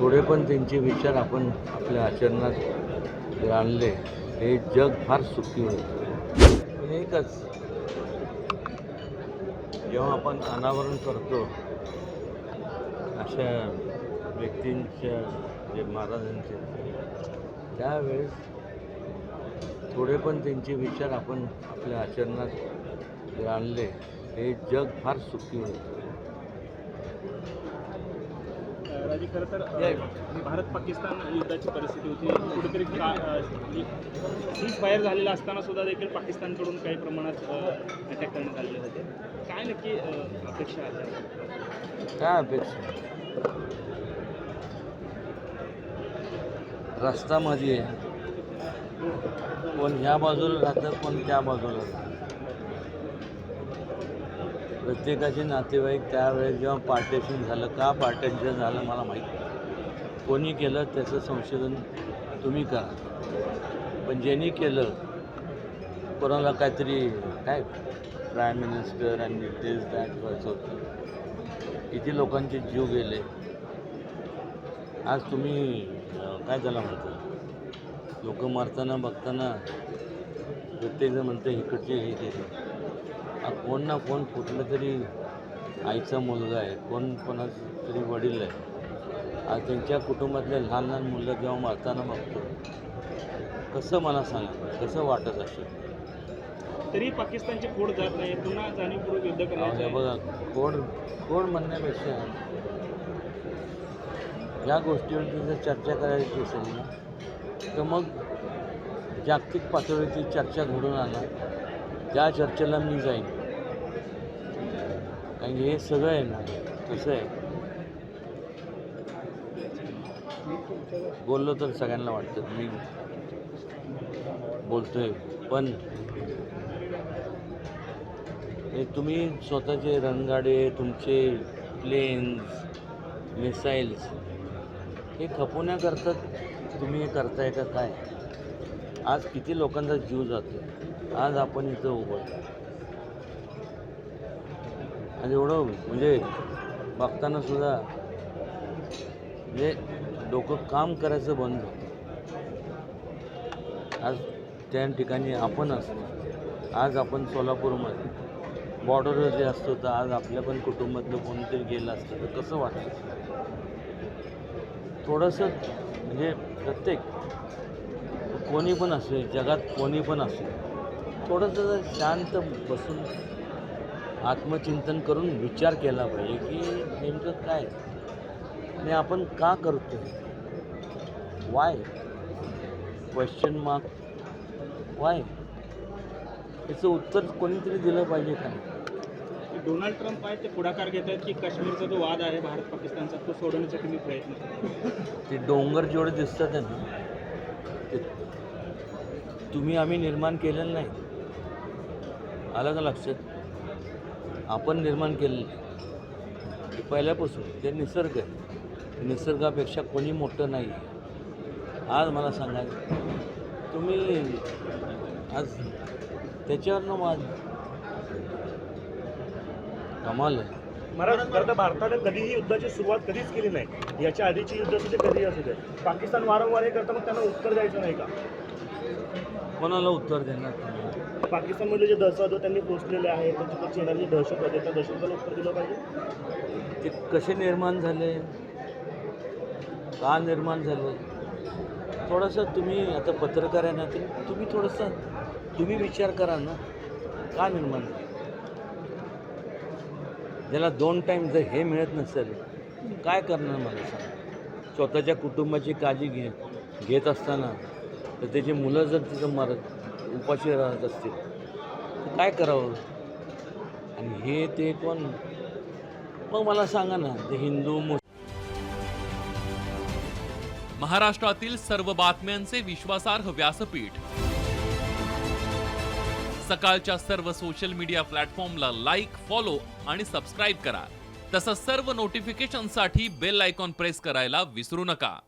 थोडे पण त्यांचे विचार आपण आपल्या आचरणात जे आणले हे जग फार सुखी होईल पण एकच जेव्हा आपण अनावरण करतो अशा व्यक्तींच्या जे महाराजांचे त्यावेळेस थोडे पण त्यांचे विचार आपण आपल्या आचरणात जे आणले हे जग फार सुखी होईल राजे खरं तर भारत पाकिस्तान युद्धाची परिस्थिती होती. कुठेतरी सीज फायर झालेला असताना सुद्धा देखील पाकिस्तानकडून काही प्रमाणात अटॅक करण्यात आलेले होते. काय नक्की अपेक्षा आहे? काय अपेक्षा? रस्ता मध्ये आहे. कोण ह्या बाजूला राहतं कोण त्या बाजूला राहतं. प्रत्येकाचे नातेवाईक त्यावेळेस जेव्हा पार्टेशन झालं का पार्टेशन झालं मला माहीत नाही. कोणी केलं त्याचं संशोधन तुम्ही करा. पण ज्यांनी केलं कोणाला काहीतरी काय प्राईम मिनिस्टर आणि दिस दॅट व्हायचं होतं किती लोकांचे जीव गेले. आज तुम्ही काय झालं म्हणतो? लोक मरताना बघताना प्रत्येकजण म्हणतं इकडचे हे केले कोण ना कोण कुठलं तरी आईचा मुलगा आहे कोण कोणाचं तरी वडील आहे. आज त्यांच्या कुटुंबातले लहान लहान मुलं जेव्हा मरताना बघतो कसं मला सांगा कसं वाटत असेल? तरी पाकिस्तानची फोड जात नाही पुन्हा जाणीवपूर्वक युद्ध हे आहे. बघा कोण कोण म्हणण्यापेक्षा या गोष्टीवरती जर चर्चा करायची असेल ना तर मग जागतिक पातळीवरती चर्चा घडून आणा त्या चर्चेला मी जाईन. कारण की हे सगळं आहे ना कसं आहे. बोललो तर सगळ्यांना वाटतं मी बोलतोय पण हे तुम्ही स्वतःचे रणगाडे तुमचे प्लेन्स मिसाईल्स हे खपवण्याकरता तुम्ही हे करताय का काय? आज किती लोकांचा जीव जातो आज आपण इथं उभं आणि एवढं म्हणजे बघताना सुद्धा म्हणजे डोकं काम करायचं बंद होतं. आज त्या ठिकाणी आपण असतो. आज आपण सोलापूरमध्ये बॉर्डरवर जे असतो तर आज आपल्या पण कुटुंबातलं कोणीतरी गेलं असतं तर कसं वाटतं थोडंसं म्हणजे प्रत्येक कोणी पण असेल जगात कोणी पण असेल थोडंसं शांत बसून आत्मचिंतन करून विचार केला पाहिजे की नेमकं काय? आणि आपण का करतो वाय क्वेश्चन मार्क वाय याचं उत्तर कोणीतरी दिलं पाहिजे का? डोनाल्ड ट्रम्प आहेत ते पुढाकार घेत आहेत की काश्मीरचा जो वाद आहे भारत पाकिस्तानचा तो सोडवण्याचा तुम्ही प्रयत्न. ते डोंगर जेवढे दिसतात आहे ना ते तुम्ही आम्ही निर्माण केलेलं नाही. आलं का लक्षात? आपण निर्माण केलेलं पहिल्यापासून ते निसर्ग आहे निसर्गापेक्षा कोणी मोठं नाही आज मला सांगा तुम्ही आज त्याच्यावरनं वाद कमाल आहे. महाराज भारतानं कधीही युद्धाची सुरुवात कधीच केली नाही. याच्या आधीची युद्ध असू दे कधीही असू दे. पाकिस्तान वारंवार हे करतं मग त्यांना उत्तर द्यायचं नाही का? कोणाला उत्तर देणार पाकिस्तानमधले जे दहशतवाद त्यांनी पोचलेले आहेत. त्यांच्याकडची येणारी जी दहशतवाद आहे. त्या दहशतवादाला उत्तर दिलं पाहिजे. ते कसे निर्माण झाले? का निर्माण झाले? थोडंसं तुम्ही आता पत्रकार आहे ना ते तुम्ही थोडंसं तुम्ही विचार करा ना. का निर्माण ज्याला दोन टाईम जर हे मिळत नसेल काय करणार मला सांग स्वतःच्या कुटुंबाची काळजी घे घेत असताना तर त्याची मुलं जर तिथं मरत उपाशी राहत असतील. तर काय करावं? आणि हे ते कोण? मग मला सांगा ना ते हिंदू मुस्लिम महाराष्ट्रातील सर्व बातम्यांचे विश्वासार्ह व्यासपीठ. सकाळच्या सर्व सोशल मीडिया प्लॅटफॉर्मला लाईक फॉलो आणि सबस्क्राईब करा. तसंच सर्व नोटिफिकेशनसाठी बेल आयकॉन प्रेस करायला विसरू नका.